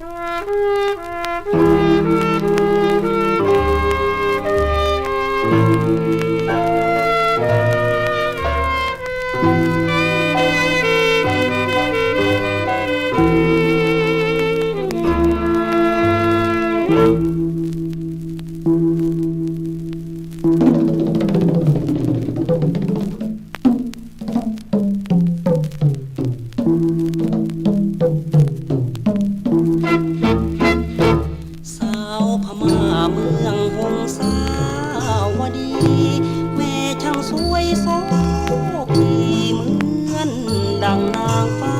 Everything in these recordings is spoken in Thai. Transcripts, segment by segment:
ส เมืองหงสาวดี แม่ช่างสวยโสกีเหมือนดังนางฟ้า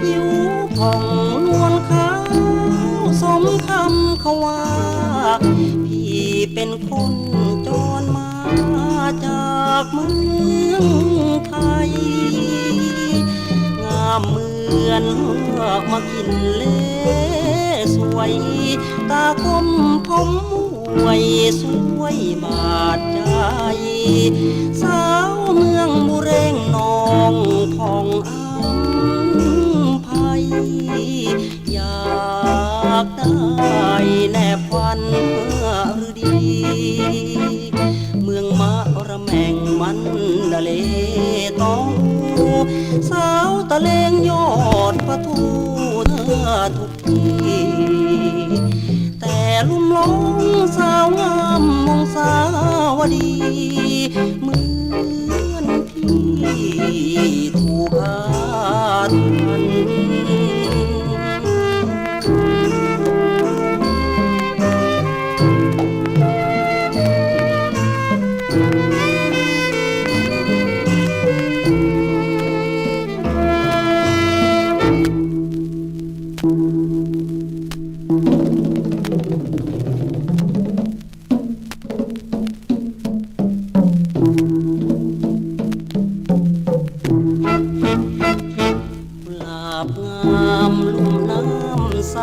ผิวผ่องนวลขาวสมคำเขาว่า พี่เป็นคนจรมาจากเมืองไทย งามเหมือนเมากินเล่ วย ตาคมผมมวยสวยบาดใจ สาวเมืองบุเรงนองพองอัมภัย อยากได้แนบฟันหรือดี เมืองมะระแมงมันดะเลต้อง สาวตะเลงยอดประทู ทุกที แต่ลุ่มหลงสาวงามมองสาวดี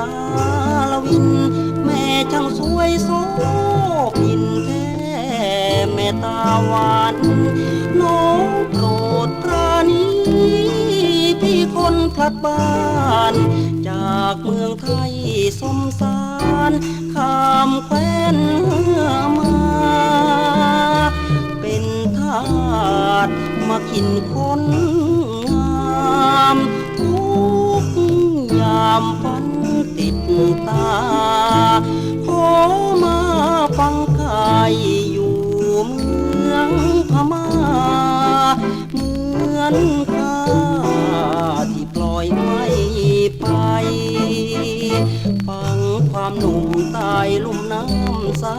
ำสาวิน แม่ช่างสวยโสพินแท้แม่ตาหวานน้องโปรดปราณีพี่คนพลัดบ้าน จากเมืองไทยสมสารข้ามแคว้นมา เป็นทาสมากินคนงามทุกยามฝัน ตาขอมาฟังไข่อยู่เมืองพม่าเหมือนข้าที่ปล่อยไม่ไป ฟังความหนุ่มตายลุ่มน้ำสา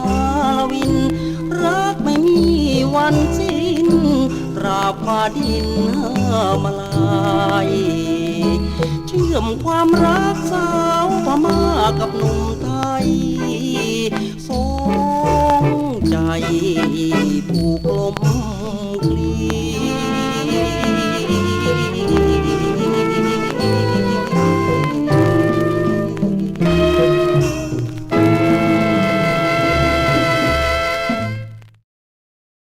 รวิน รักไม่มีวันสิ้นตราบฟ้าดินมาลาย เชื่อมความรักสาวพม่ากับหนุ่มไทย